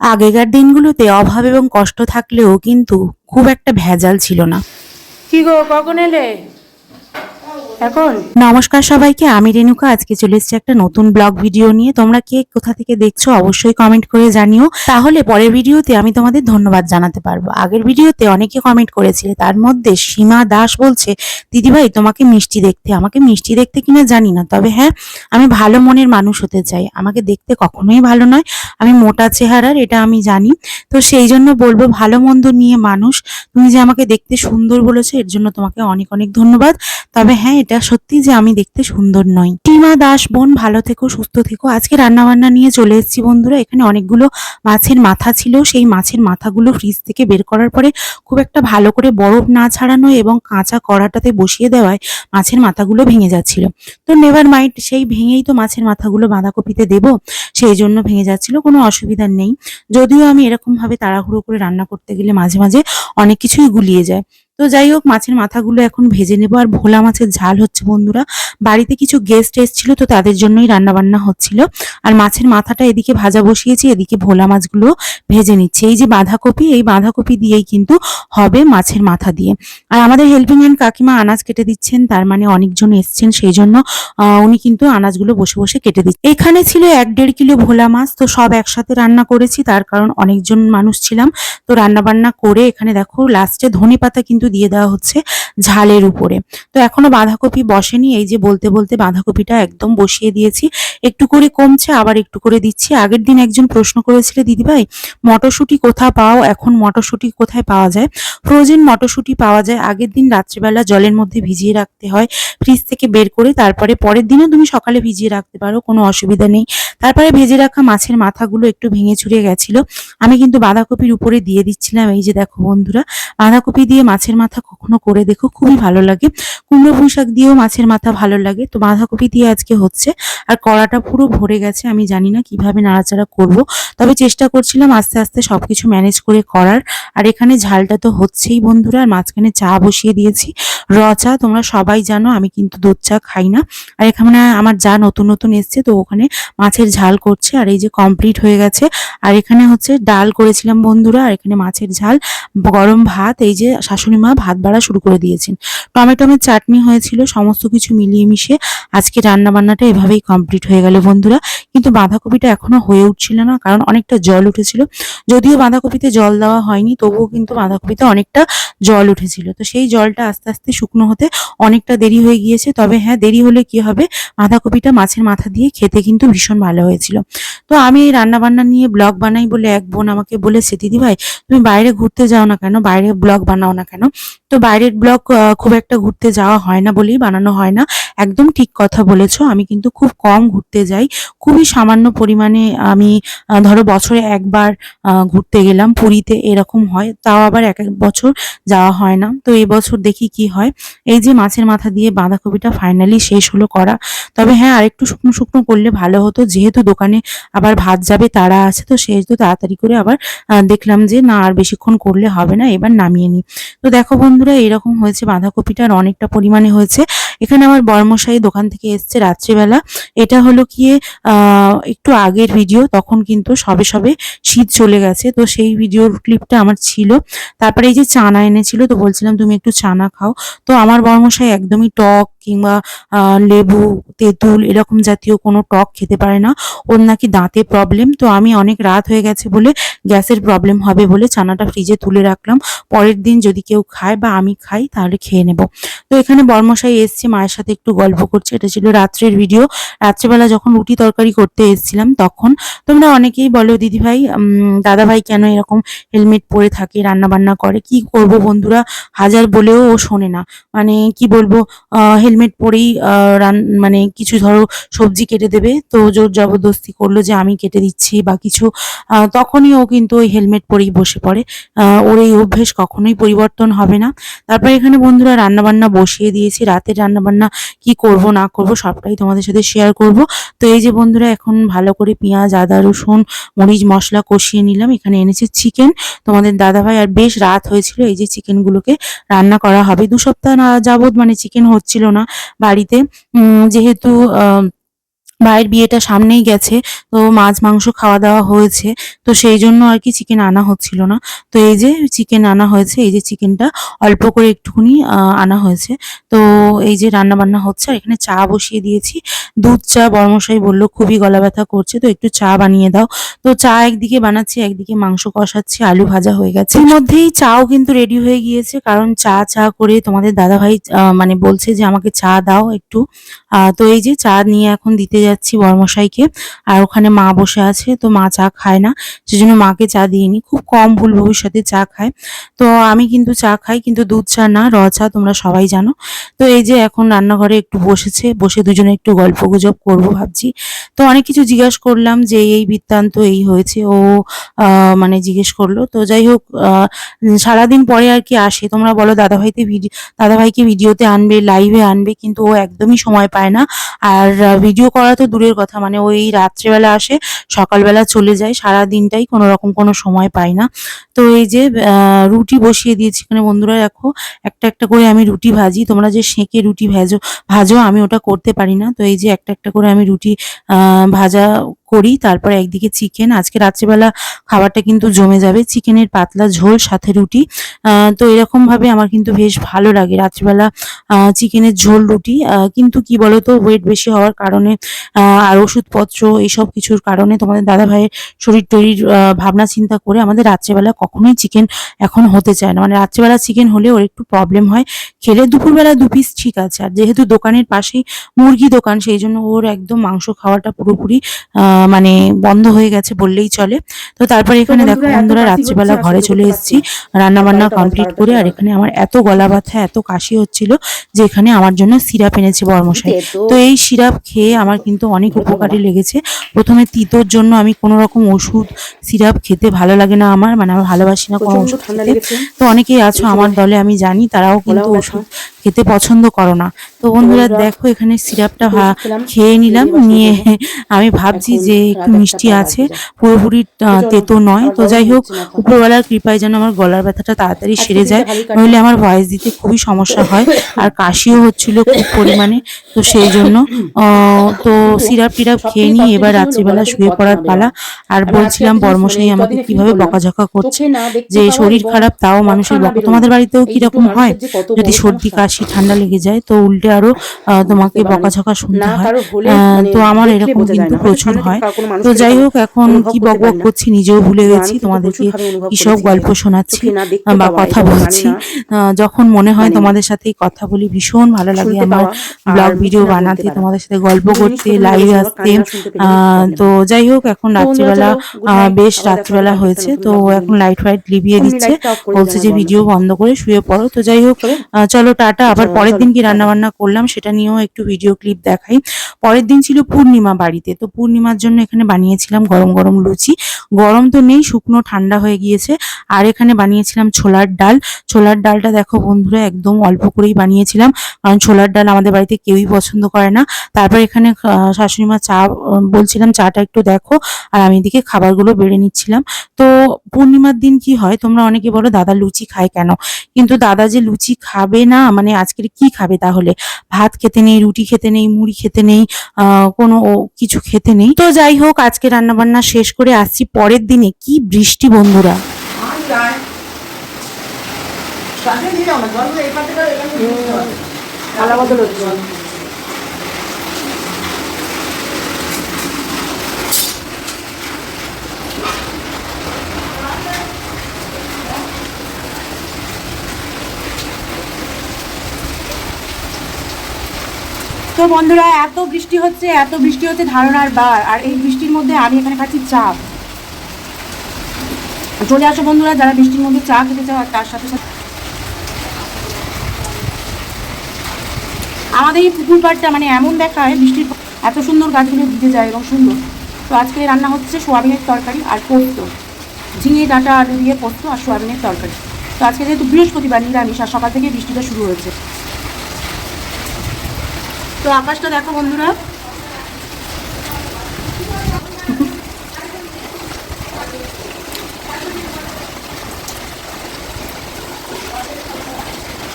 আগেকার দিনগুলোতে অভাব এবং কষ্ট থাকলেও কিন্তু খুব একটা ভেজাল ছিল না। কি গো, কখন এলে? এখন? নমস্কার সবাইকে, আমি রেণুকা। আজকে চলে এসেছি একটা নতুন ব্লগ ভিডিও নিয়ে। তোমরা কে কোথা থেকে দেখছ অবশ্যই কমেন্ট করে জানিও। তাহলে পরের ভিডিওতে আমি তোমাদের ধন্যবাদ জানাতে পারব। আগের ভিডিওতে অনেকে কমেন্ট করেছিলে, তার মধ্যে সীমা দাস বলছে, দিদিভাই, তোমাকে মিষ্টি দেখতে, আমাকে মিষ্টি দেখতে কিনা জানি না। তবে হ্যাঁ আমি ভালো মনের মানুষ হতে চাই। আমাকে দেখতে কখনোই ভালো নয়। আমি মোটা চেহারার, এটা আমি জানি। তো সেই জন্য বলব, ভালো মন্দ নিয়ে মানুষ। তুমি যে আমাকে দেখতে সুন্দর বলেছ, এর জন্য তোমাকে অনেক অনেক ধন্যবাদ। তবে হ্যাঁ এটা সত্যি যে আমি দেখতে সুন্দর নই। টিমা দাস, বোন ভালো থেকো, সুস্থ থেকো। আজকে রান্না বান্না নিয়ে চলে এসেছি বন্ধুরা। এখানে অনেকগুলো মাছের মাথা ছিল। সেই মাছের মাথাগুলো ফ্রিজ থেকে বের করার পরে খুব একটা ভালো করে বরফ না ছাড়ানো এবং কাঁচা কড়াটাতে বসিয়ে দেওয়ায় মাছের মাথাগুলো ভেঙে যাচ্ছিল। তো নেভার মাইন্ড সেই ভেঙেই তো মাছের মাথাগুলো বাঁধাকপিতে দেব, সেই জন্য ভেঙে যাচ্ছিল। কোনো অসুবিধা নেই। যদিও আমি এরকম ভাবে তাড়াহুড়ো করে রান্না করতে গেলে মাঝে মাঝে অনেক কিছুই গুলিয়ে যায়। তো যাই হোক, মাছের মাথাগুলো এখন ভেজে নেব। আর ভোলা মাছের ঝাল হচ্ছে বন্ধুরা। বাড়িতে কিছু গেস্ট এসেছিল তো তাদের জন্যই রান্না বান্না হচ্ছিল। আর মাছের মাথাটা এদিকে ভাজা বসিয়েছি, এদিকে ভোলা মাছগুলো ভেজে নিচ্ছে। এই যে বাঁধাকপি, এই বাঁধাকপি দিয়েই কিন্তু হবে মাছের মাথা দিয়ে। আর আমাদের হেল্পিং হ্যান্ড কাকিমা আনাজ কেটে দিচ্ছেন, তার মানে অনেকজন এসছেন, সেই জন্য উনি কিন্তু আনাজগুলো বসে বসে কেটে দিচ্ছেন। এখানে ছিল এক দেড় কিলো ভোলা মাছ, তো সব একসাথে রান্না করেছি, তার কারণ অনেকজন মানুষ ছিলাম। তো রান্না বান্না করে এখানে দেখো লাস্টে ধনে পাতা কিন্তু দিয়ে দেওয়া হচ্ছে ঝালের উপরে। তো এখনও বাঁধাকপি বসেনি, এই যে বলতে বলতে বাঁধাকপিটা একদম বসিয়ে দিয়েছি। একটু করে কমছে, আবার একটু করে দিচ্ছি। আগের দিন একজন প্রশ্ন করেছিল দিদিভাই মটরশুঁটি কোথায় পাও? এখন মটরশুঁটি কোথায় পাওয়া যায়? ফ্রোজেন মটরশুঁটি পাওয়া যায়। আগের দিন রাত্রিবেলা জলের মধ্যে ভিজিয়ে রাখতে হয়, ফ্রিজ থেকে বের করে তারপরে পরের দিনও তুমি সকালে ভিজিয়ে রাখতে পারো, কোনো অসুবিধা নেই। তারপরে ভেজে রাখা মাছের মাথাগুলো একটু ভেঙে ছুড়ে গেছিল। আমি কিন্তু বাঁধাকপির উপরে দিয়ে দিচ্ছিলাম, এই যে দেখো বন্ধুরা, বাঁধাকপি দিয়ে মাছের মাথা কখনো করে দেখো, খুবই ভালো লাগে। কুমড়ো পুঁই শাক দিয়েও মাছের মাথা ভালো লাগে। তো বাঁধাকপি দিয়ে আজকে হচ্ছে। আর কড়াটা পুরো ভরে গেছে, আমি জানি না কীভাবে নাড়াচাড়া করব। তবে চেষ্টা করছিলাম আস্তে আস্তে সবকিছু ম্যানেজ করে করার। আর এখানে ঝালটা তো হচ্ছেই বন্ধুরা, আর মাঝখানে চা বসিয়ে দিয়েছি। র চা তোমরা সবাই জানো, আমি কিন্তু দুধ চা খাই না। আর এখানে আমার যা নতুন নতুন এসছে, তো ওখানে মাছের ঝাল করছে। আর এই যে কমপ্লিট হয়ে গেছে। আর এখানে হচ্ছে ডাল করেছিলাম বন্ধুরা, আর এখানে মাছের ঝাল, গরম ভাত, এই যে শাশুড়ি মা ভাত বাড়া শুরু করে দিয়েছেন। টমেটোমের চাটনি হয়েছিল, সমস্ত কিছু মিলিয়ে মিশিয়ে আজকে রান্না বান্নাটা এভাবেই কমপ্লিট হয়ে গেল বন্ধুরা। কিন্তু বাঁধাকপিটা এখনও হয়ে উঠছিল না, কারণ অনেকটা জল উঠেছিল। যদিও বাঁধাকপিতে জল দেওয়া হয়নি, তবুও কিন্তু বাঁধাকপিতে অনেকটা জল উঠেছিল। তো সেই জলটা আস্তে আস্তে শুকনো হতে অনেকটা দেরি হয়ে গিয়েছে। তবে হ্যাঁ দেরি হলে কি হবে? বাঁধাকপিটা মাছের মাথা দিয়ে খেতে কিন্তু ভীষণ ভালো হয়েছিল। তো আমি এই রান্না বান্না নিয়ে ব্লগ বানাই বলে এক বোন আমাকে বলেছে দিদি ভাই তুমি বাইরে ঘুরতে যাও না কেন? বাইরে ব্লগ বানাও না কেন? তো বাইরের ব্লগ খুব একটা ঘুরতে যাওয়া হয় না বলেই বানানো হয় না। একদম ঠিক কথা বলেছ। আমি কিন্তু খুব কম ঘুরতে যাই। খুবই সামান্য পরিমাণে আমি ধরো বছরে একবার ঘুরতে গেলাম। পুরীতে এরকম হয়। তাও আবার এক এক বছর যাওয়া হয় না। তো এই বছর দেখি কি হয়। এই যে মাছের মাথা দিয়ে বাঁধাকপিটা ফাইনালি শেষ হলো করা। তবে হ্যাঁ আরেকটু শুকনো শুকনো করলে ভালো হতো। যেহেতু দোকানে আবার ভাত যাবে, তারা আছে তো, সেহেতু তাড়াতাড়ি করে আবার দেখলাম যে না, আর বেশিক্ষণ করলে হবে না, এবার নামিয়ে নিই। তো দেখো বন্ধুরা, এরকম হয়েছে বাঁধাকপিটা, আর অনেকটা পরিমাণে হয়েছে। এখানে আমার বর্মশাই দোকান থেকে এসছে রাত্রিবেলা। এটা হলো কি একটু আগের ভিডিও, তখন কিন্তু সবে সবে শীত চলে গেছে, তো সেই ভিডিওর ক্লিপটা আমার ছিল। তারপরে এই যে চানা এনেছিল, তো বলছিলাম তুমি একটু চানা খাও। তো আমার বর্মশাই একদমই টক কিংবা লেবু, তেঁতুল এরকম জাতীয় কোনো টক খেতে পারে না। ওর নাকি দাঁতে প্রবলেম তো আমি অনেক রাত হয়ে গেছে বলে গ্যাসের প্রবলেম হবে বলে চানাটা ফ্রিজে তুলে রাখলাম। পরের দিন যদি কেউ খায় বা আমি খাই, তাহলে খেয়ে নেব। তো এখানে বর্মশাই এসছে মায়ের সাথে একটু গল্প করছে, এটা ছিল রাত্রের ভিডিও রাত্রেবেলা যখন রুটি তরকারি করতে এসেছিলাম তখন, তোমরা অনেকেই বলো, দিদিভাই দাদা ভাই কেন এরকম হেলমেট পরে থাকে রান্না বান্না করে? কি করব বন্ধুরা? হাজার বলেও ও শোনে না। মানে কি বলব হেলমেট পরেই রান মানে কিছু ধরো সবজি কেটে দেবে। তো জোর জবরদস্তি করল যে, আমি কেটে দিচ্ছি বা কিছু। তখনই ও কিন্তু ওই হেলমেট পরেই বসে পড়ে। ওর এই অভ্যেস কখনোই পরিবর্তন হবে না। তারপরে এখানে বন্ধুরা রান্না বান্না বসিয়ে দিয়েছি। রাতের রান্না বান্না কি করব, না করব, সবটাই তোমাদের সাথে শেয়ার করব। তো এই যে বন্ধুরা, এখন ভালো করে পেঁয়াজ, আদা, রসুন, মরিচ, মশলা কষিয়ে নিলাম। এখানে এনেছে চিকেন তোমাদের দাদাভাই আর বেশ রাত হয়েছিল, এই যে চিকেনগুলোকে রান্না করা হবে। দু সপ্তাহ যাবৎ মানে চিকেন হচ্ছিল না বাড়িতে। যেহেতু ভাইয়ের বিয়েটা সামনেই গেছে, তো মাছ, মাংস খাওয়া দাওয়া হয়েছে, তো সেই জন্য আর কি চিকেন আনা হচ্ছিল না। তো এই যে চিকেন আনা হয়েছে, এই যে চিকেনটা অল্প করে একটুখানি আনা হয়েছে। তো এই যে রান্না বান্না হচ্ছে, আর এখানে চা বসিয়ে দিয়েছি। দুধ চা বর্মশাই বলল, খুবই গলা ব্যথা করছে, তো একটু চা বানিয়ে দাও। তো চা একদিকে বানাচ্ছি, একদিকে মাংস কষাচ্ছি, আলু ভাজা হয়ে গেছে। এর মধ্যেই চাও কিন্তু রেডি হয়ে গিয়েছে, কারণ চা চা করে তোমাদের দাদাভাই মানে বলছে যে আমাকে চা দাও একটু। তো এই যে চা নিয়ে এখন দিতে যাচ্ছি বর্মশাইকে। আর ওখানে মা বসে আছে, তো মা চা খায় না, সেজন্য মাকে চা দিইনি। খুব কম ভুল ভবিষ্যতে চা খায়। তো আমি কিন্তু চা খাই, কিন্তু দুধ চা না, র চা তোমরা সবাই জানো। তো এই যে এখন রান্নাঘরে একটু বসেছে, বসে দুজনে একটু গল্প গুজব করব ভাবছি। তো অনেক কিছু জিজ্ঞাসা করলাম যে এই বৃত্তান্ত এই হয়েছে, ও মানে জিজ্ঞেস করল। তো যাই হোক সারাদিন পরে আর কি আসে। তোমরা বলো, দাদাভাইতে ভিডিও দাদাভাইকে ভিডিওতে আনবে, লাইভে আনবে, কিন্তু ও একদমই সময় পায় না। আর ভিডিও করা তো দূরের কথা মানে ওই রাত্রেবেলা আসে, সকালবেলা চলে যায়, সারা দিনটাই কোনো রকম কোনো সময় পায় না। তো এই যে রুটি বসিয়ে দিয়েছি এখানে বন্ধুরা, দেখো, একটা একটা করে আমি রুটি ভাজি, তোমরা যে সেঁকে রুটি ভেজো, ভাজো, আমি ওটা করতে পারি না। তো এই যে, একটা একটা করে আমি রুটি ভাজা করি, তারপর একদিকে চিকেন আজকে রাত্রেবেলা খাবারটা কিন্তু জমে যাবে চিকেনের পাতলা ঝোল, সাথে রুটি। তো এরকম ভাবে আমার কিন্তু বেশ ভালো লাগে রাত্রিবেলা চিকেনের ঝোল, রুটি। কিন্তু কি বলতো ওয়েট বেশি হওয়ার কারণে আর ওষুধপত্র এইসব কিছুর কারণে তোমাদের দাদা ভাইয়ের শরীর টরির ভাবনা চিন্তা করে আমাদের রাত্রেবেলা কখনোই চিকেন এখন হতে চায় না। মানে রাত্রেবেলা চিকেন হলে ওর একটু প্রবলেম হয়, খেলে দুপুরবেলা দু পিস ঠিক আছে। আর যেহেতু দোকানের পাশেই মুরগি দোকান, সেই জন্য ওর একদম মাংস খাওয়াটা পুরোপুরি মানে বন্ধ হয়ে গেছে বললেই চলে। তো তারপরে এখানে দেখো বন্ধুরা, রাত্রিবেলা ঘরে চলে এসেছি। রান্না বান্না কমপ্লিট করে আর এখানে আমার এত গলা ব্যথা এত কাশি হচ্ছিল যে এখানে আমার জন্য সিরাপ এনেছে বর্মশাই। তো এই সিরাপ খেয়ে আমার কিন্তু অনেক উপকারী লেগেছে। প্রথমে তিতোর জন্য আমি কোনো রকম ওষুধ সিরাপ খেতে ভালো লাগে না আমার মানে আমার ভালোবাসি না কোনো ওষুধ খেতে। তো অনেকেই আছো আমার দলে আমি জানি তারাও কিন্তু ওষুধ খেতে পছন্দ করো না। তো বন্ধুরা দেখো এখানে সিরাপটা খেয়ে নিলাম নিয়ে আমি ভাবছি এখন যে একটু মিষ্টি আছে পুরোপুরি তেতো নয়। তো যাই হোক। উপরবেলার কৃপায় যেন আমার গলার ব্যথাটা তাড়াতাড়ি সেরে যায় নইলে আমার ভয়েস দিতে খুবই সমস্যা হয়। আর কাশিও হচ্ছিল খুব পরিমাণে। তো সেই জন্য তো সিরাপ টিরাপ খেয়ে নিয়ে এবার রাত্রিবেলা শুয়ে পড়ার পালা। আর বলছিলাম বর্মশাই আমাকে কীভাবে বকাঝকা করছে? যে শরীর খারাপ তাও মানুষের বকা তোমাদের বাড়িতেও কীরকম হয়? যদি সর্দি কাশি ঠান্ডা লেগে যায় তো উল্টে আরও আহ, তোমাকে বকাঝকা শুনতে হয়। আহ, মানে তো আমার এরকম কিন্তু প্রচুর হয়। মানুষকে তো যাই হোক এখন কি করতে বক বক করছি নিজেও ভুলে গেছি তোমাদেরকে কিসব গল্প শোনাচ্ছি বা কথা মানে বলছি। যখন মনে হয় মানে তোমাদের সাথে কথা বলি ভীষণ ভালো লাগে আমার ব্লগ ভিডিও বানাতে তোমাদের সাথে গল্প করতে লাইভে আসতে। তো যাই হোক এখন রাত্রিবেলা বেশ রাত্রিবেলা হয়েছে তো এখন লাইট ফাইট লিভিয়ে দিচ্ছে। বলছে যে ভিডিও বন্ধ করে শুয়ে পড়ো। তো যাই হোক চলো। টাটা। আবার পরের দিন কি। রান্না বান্না করলাম সেটা নিয়েও একটু ভিডিও ক্লিপ দেখাই। পরের দিন ছিল পূর্ণিমা বাড়িতে তো পূর্ণিমার জন্য এখানে বানিয়েছিলাম গরম গরম লুচি। গরম তো নেই শুকনো ঠান্ডা হয়ে গিয়েছে। আর এখানে বানিয়েছিলাম ছোলার ডাল। ছোলার ডালটা দেখো বন্ধুরা একদম অল্প করেই বানিয়েছিলাম। কারণ ছোলার ডাল আমাদের বাড়িতে কেউই পছন্দ করে না। তারপর এখানে আহ, শাশুড়ি মা চা বলছিলাম চাটা একটু দেখো। আর আমি এদিকে খাবারগুলো বেড়ে নিচ্ছিলাম। তো পূর্ণিমার দিন কি হয় তোমরা অনেকে বলো দাদা লুচি খায় কেন? কিন্তু দাদা যে লুচি খাবে না মানে আজকের কি খাবে তাহলে? ভাত খেতে নেই রুটি খেতে নেই মুড়ি খেতে নেই কোনো কিছু খেতে নেই। তো যাই হোক আজকে রান্না বান্না শেষ করে আসছি পরের দিনে। কি বৃষ্টি বন্ধুরা। আলা তো বন্ধুরা, এত বৃষ্টি হচ্ছে, এত বৃষ্টি হচ্ছে ধারণার বার, আর এই বৃষ্টির মধ্যে আমি এখানে খাচ্ছি চা। চলে আসো বন্ধুরা, যারা বৃষ্টির মধ্যে চা খেতে চাও, আর তার সাথে সাথে আমাদের এই পুকুর পাড়টা মানে এমন দেখায়, বৃষ্টির এত সুন্দর গাছগুলো ভিজে যায় এবং সুন্দর। তো আজকে রান্না হচ্ছে সোয়াবিনের তরকারি আর পোস্ত। ঝিঙে, ডাঁটা, আলু দিয়ে পোস্ত আর সোয়াবিনের তরকারি। তো আজকে যেহেতু বৃহস্পতিবার, নিরামিষ, আর সকাল থেকে বৃষ্টিটা শুরু হয়েছে। তো আকাশটা দেখো বন্ধুরা।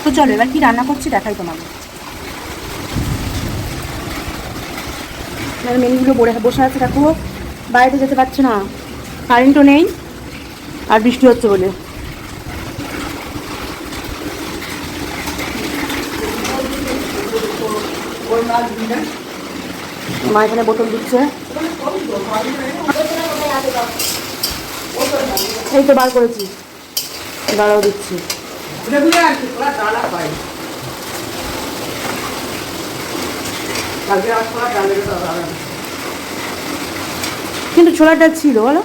তো চলো, এবার কি রান্না করছি দেখাই তোমাকে। মেনুগুলো বসে বসে আছে, দেখো। বাইরে যেতে পারছে না। কারেন্টও নেই, আর বৃষ্টি হচ্ছে বলে। মা এখানে বোতল দিচ্ছে। এই তো বার করেছি। দাঁড়াও দিচ্ছি। কিন্তু ছোলার ডাল ছিল, বলো।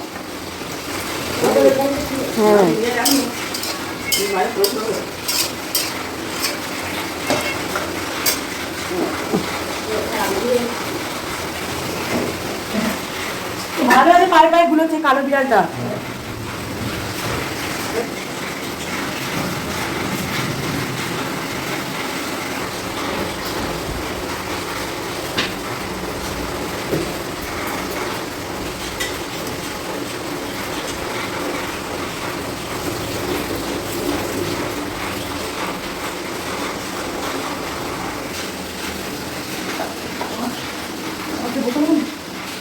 হ্যাঁ। ভালো ভাবে পায়ে পায়ে গুলোচ্ছে কালো বিড়ালটা।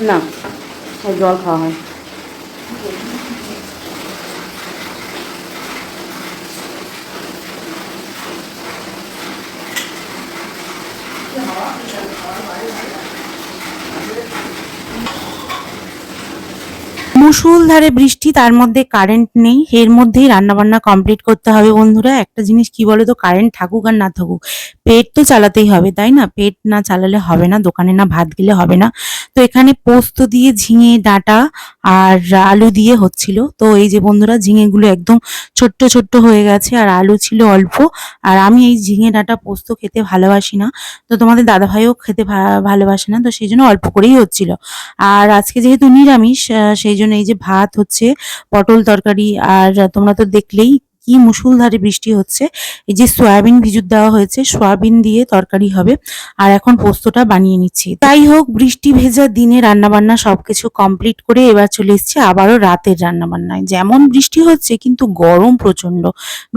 না। জল খাওয়া হয়। মুসুলধারে বৃষ্টি, তার মধ্যে কারেন্ট নেই। এর মধ্যেই রান্নাবান্না কমপ্লিট করতে হবে বন্ধুরা। একটা জিনিস কি বলো তো কারেন্ট থাকুক আর না থাকুক, পেট তো চালাতেই হবে, তাই না? পেট না চালালে হবে না, দোকানে না ভাত গেলে হবে না। তো এখানে পোস্ত দিয়ে ঝিঙে ডাঁটা আর আলু দিয়ে হচ্ছিল। তো এই যে বন্ধুরা, ঝিঙেগুলো একদম ছোট্ট ছোট্ট হয়ে গেছে আর আলু ছিল অল্প। আর আমি এই ঝিঙে ডাঁটা পোস্ত খেতে ভালোবাসি না। তো তোমাদের দাদাভাইও খেতে ভালোবাসে না, তো সেই জন্য অল্প করেই হচ্ছিল। আর আজকে যেহেতু নিরামিষ সেই জন্য এই যে ভাত হচ্ছে পটল তরকারি আর তোমরা তো দেখলেই কি মুসুলধারে বৃষ্টি হচ্ছে? এই যে সয়াবিন ভিজুত দেওয়া হয়েছে, সয়াবিন দিয়ে তরকারি হবে। আর এখন পোস্তটা বানিয়ে নিচ্ছি। তাই হোক, বৃষ্টি ভেজা দিনে রান্নাবান্না সবকিছু কমপ্লিট করে এবার চলে এসেছি আবারও রাতের রান্নাবান্নায়। যেমন বৃষ্টি হচ্ছে, কিন্তু গরম প্রচণ্ড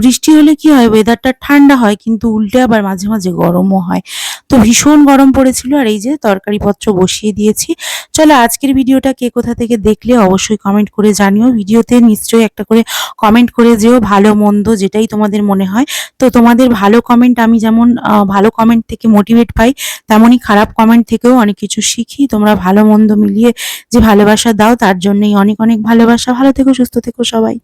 বৃষ্টি হলে কি হয় ওয়েদারটা ঠান্ডা হয়, কিন্তু উল্টে আবার মাঝে মাঝে গরমও হয়। তো ভীষণ গরম পড়েছিল, আর এই যে তরকারিপত্র বসিয়ে দিয়েছি। চলো আজকের ভিডিওটা কে কোথা থেকে দেখলে অবশ্যই কমেন্ট করে জানিও। ভিডিওতে নিশ্চয়ই একটা করে কমেন্ট করে যেও। ভালো মন্দ যেটাই তোমাদের মনে হয়। তো তোমাদের ভালো কমেন্ট আমি যেমন ভালো কমেন্ট থেকে মোটিভেট পাই, তেমনই খারাপ কমেন্ট থেকেও অনেক কিছু শিখি। তোমরা ভালো মন্দ মিলিয়ে যে ভালোবাসা দাও, তার জন্যই অনেক অনেক ভালোবাসা। ভালো থেকো, সুস্থ থেকো সবাই।